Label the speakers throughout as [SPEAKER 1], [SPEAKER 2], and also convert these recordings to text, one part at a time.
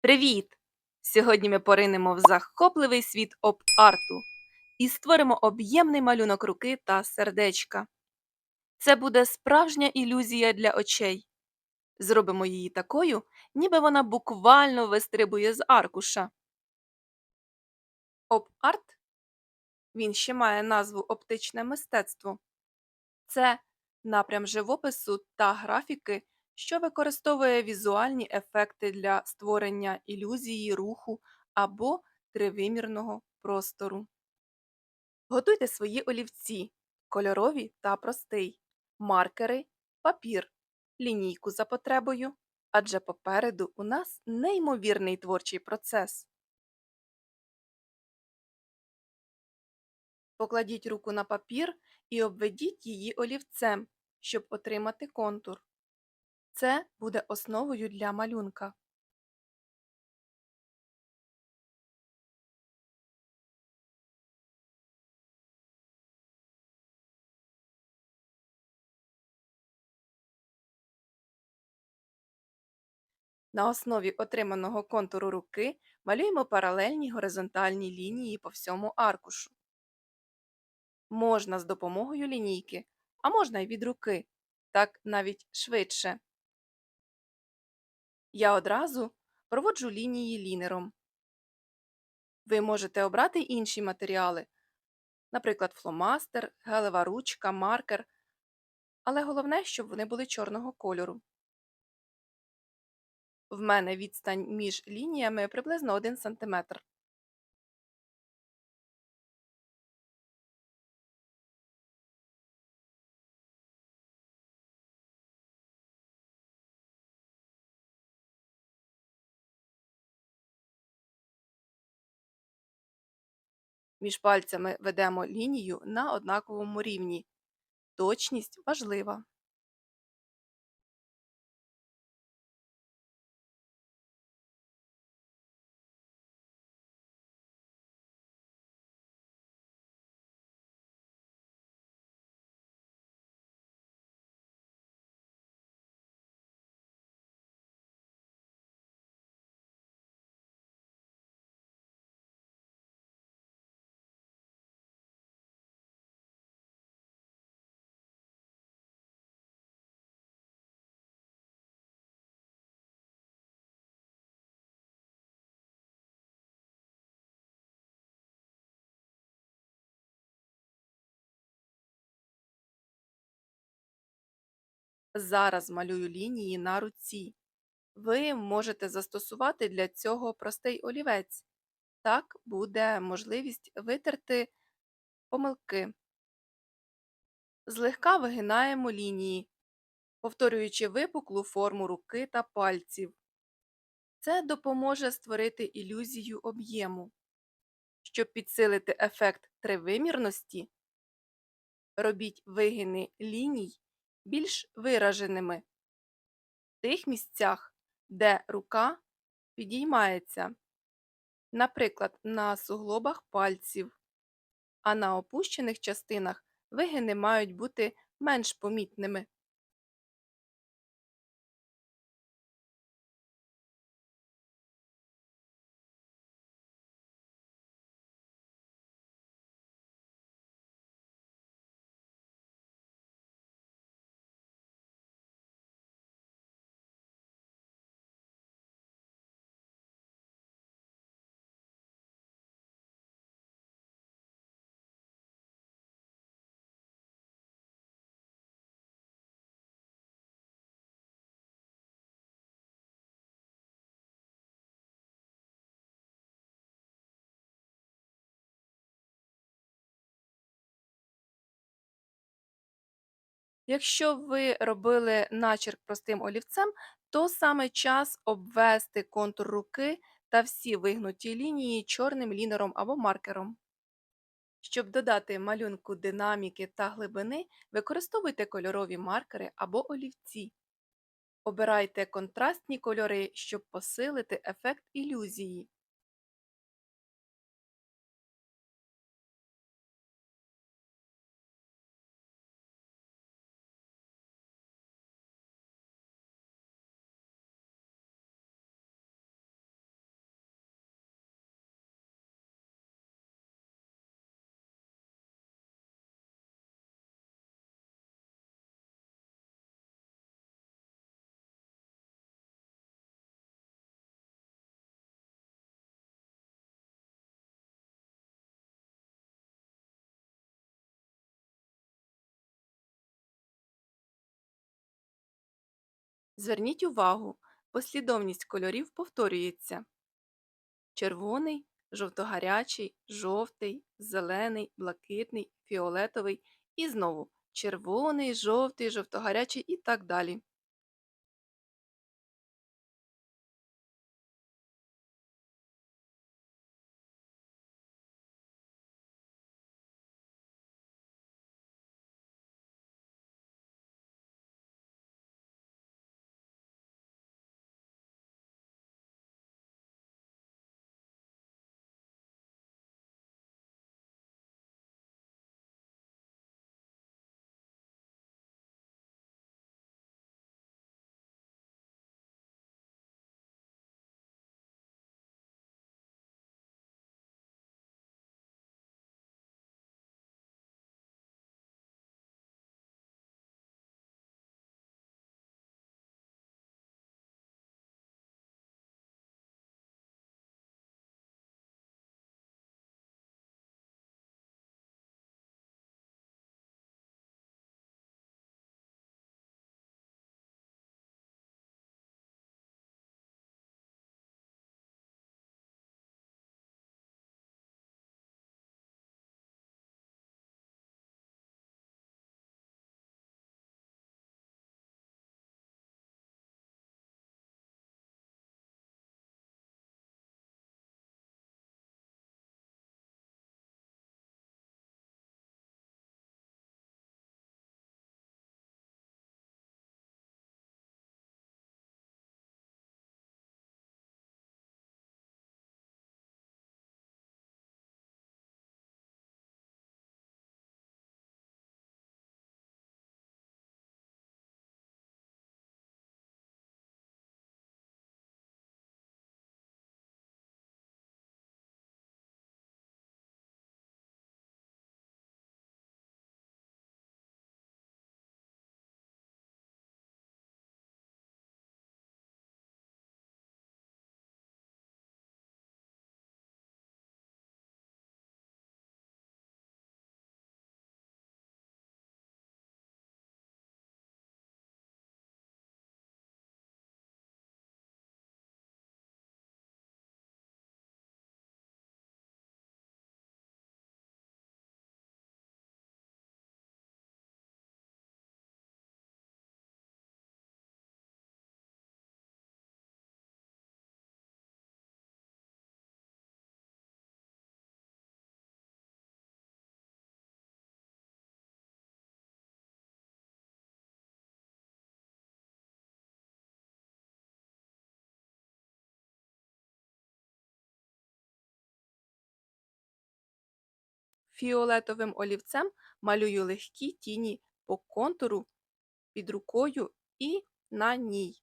[SPEAKER 1] Привіт! Сьогодні ми поринемо в захопливий світ оп-арту і створимо об'ємний малюнок руки та сердечка. Це буде справжня ілюзія для очей. Зробимо її такою, ніби вона буквально вистрибує з аркуша. Оп-арт він ще має назву оптичне мистецтво. Це напрям живопису та графіки, що використовує візуальні ефекти для створення ілюзії руху або тривимірного простору. Готуйте свої олівці кольорові та простий, маркери, папір, лінійку за потребою, адже попереду у нас неймовірний творчий процес. Покладіть руку на папір і обведіть її олівцем, щоб отримати контур. Це буде основою для малюнка. На основі отриманого контуру руки малюємо паралельні горизонтальні лінії по всьому аркушу. Можна з допомогою лінійки, а можна й від руки, так навіть швидше. Я одразу проводжу лінії лінером. Ви можете обрати інші матеріали, наприклад, фломастер, гелева ручка, маркер, але головне, щоб вони були чорного кольору. В мене відстань між лініями приблизно 1 см. Між пальцями ведемо лінію на однаковому рівні. Точність важлива. Зараз малюю лінії на руці. Ви можете застосувати для цього простий олівець. Так буде можливість витерти помилки. Злегка вигинаємо лінії, повторюючи випуклу форму руки та пальців. Це допоможе створити ілюзію об'єму. Щоб підсилити ефект тривимірності, робіть вигини ліній більш вираженими в тих місцях, де рука підіймається, наприклад, на суглобах пальців, а на опущених частинах вигини мають бути менш помітними. Якщо ви робили начерк простим олівцем, то саме час обвести контур руки та всі вигнуті лінії чорним лінером або маркером. Щоб додати малюнку динаміки та глибини, використовуйте кольорові маркери або олівці. Обирайте контрастні кольори, щоб посилити ефект ілюзії. Зверніть увагу, послідовність кольорів повторюється: червоний, жовтогарячий, жовтий, зелений, блакитний, фіолетовий і знову червоний, жовтий, жовтогарячий і так далі. Фіолетовим олівцем малюю легкі тіні по контуру під рукою і на ній.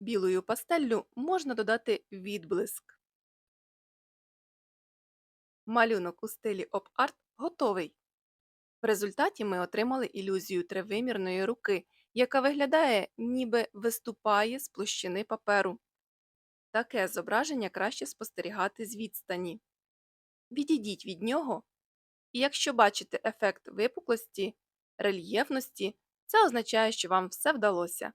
[SPEAKER 1] Білою пастеллю можна додати відблиск. Малюнок у стилі оп-арт готовий. В результаті ми отримали ілюзію тривимірної руки, яка виглядає, ніби виступає з площини паперу. Таке зображення краще спостерігати з відстані. Відійдіть від нього, і якщо бачите ефект випуклості, рельєфності, це означає, що вам все вдалося.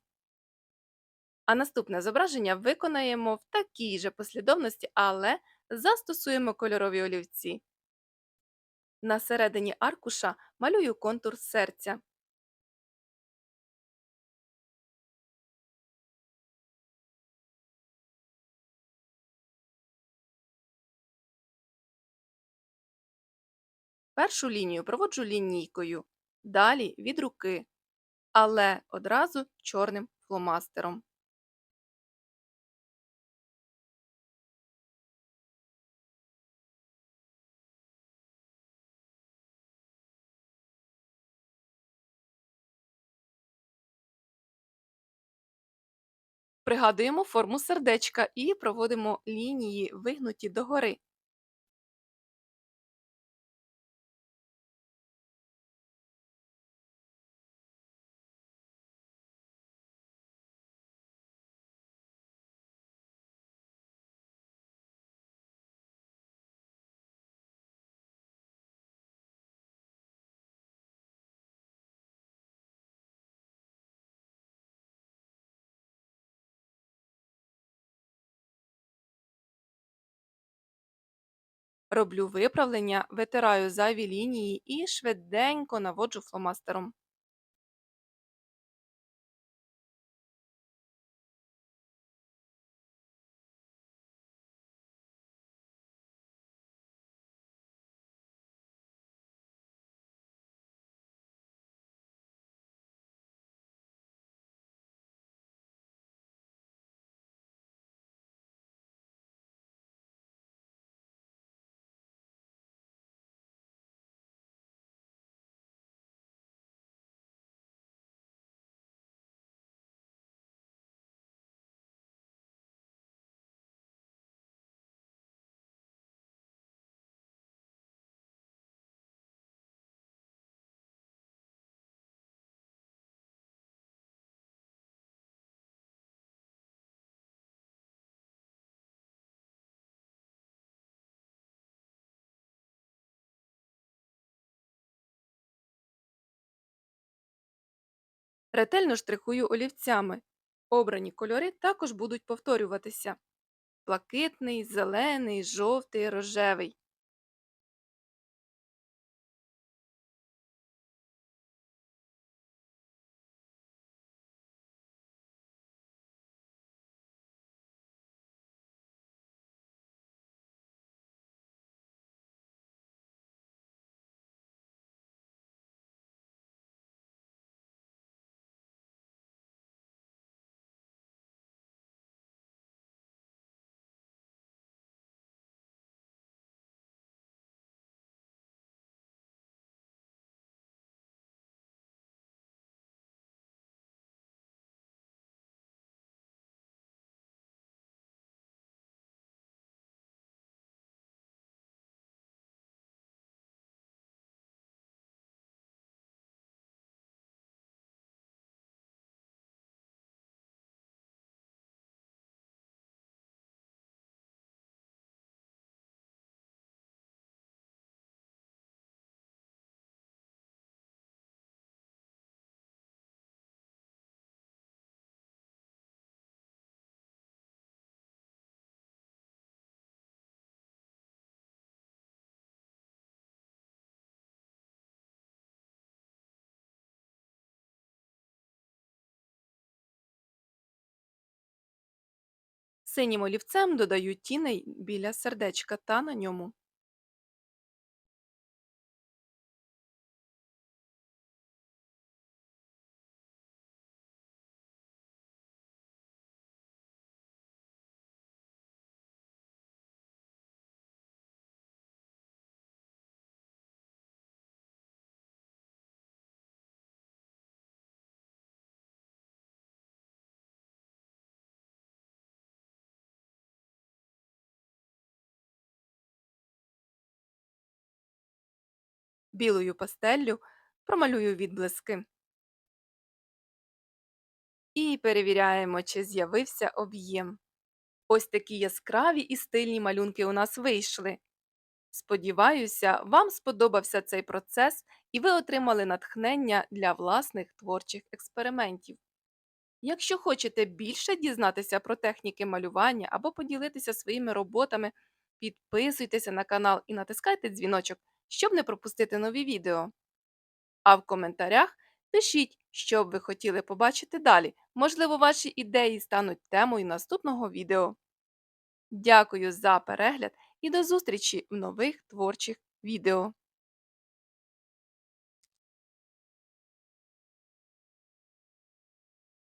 [SPEAKER 1] А наступне зображення виконаємо в такій же послідовності, але застосуємо кольорові олівці. На середині аркуша малюю контур серця. Першу лінію проводжу лінійкою, далі від руки, але одразу чорним фломастером. Пригадуємо форму сердечка і проводимо лінії вигнуті догори. Роблю виправлення, витираю зайві лінії і швиденько наводжу фломастером. Ретельно штрихую олівцями. Обрані кольори також будуть повторюватися: блакитний, зелений, жовтий, рожевий. Синім олівцем додають тіней біля сердечка та на ньому. Білою пастеллю промалюю відблиски. І перевіряємо, чи з'явився об'єм. Ось такі яскраві і стильні малюнки у нас вийшли. Сподіваюся, вам сподобався цей процес і ви отримали натхнення для власних творчих експериментів. Якщо хочете більше дізнатися про техніки малювання або поділитися своїми роботами, підписуйтеся на канал і натискайте дзвіночок, щоб не пропустити нові відео. А в коментарях пишіть, що б ви хотіли побачити далі. Можливо, ваші ідеї стануть темою наступного відео. Дякую за перегляд і до зустрічі в нових творчих відео.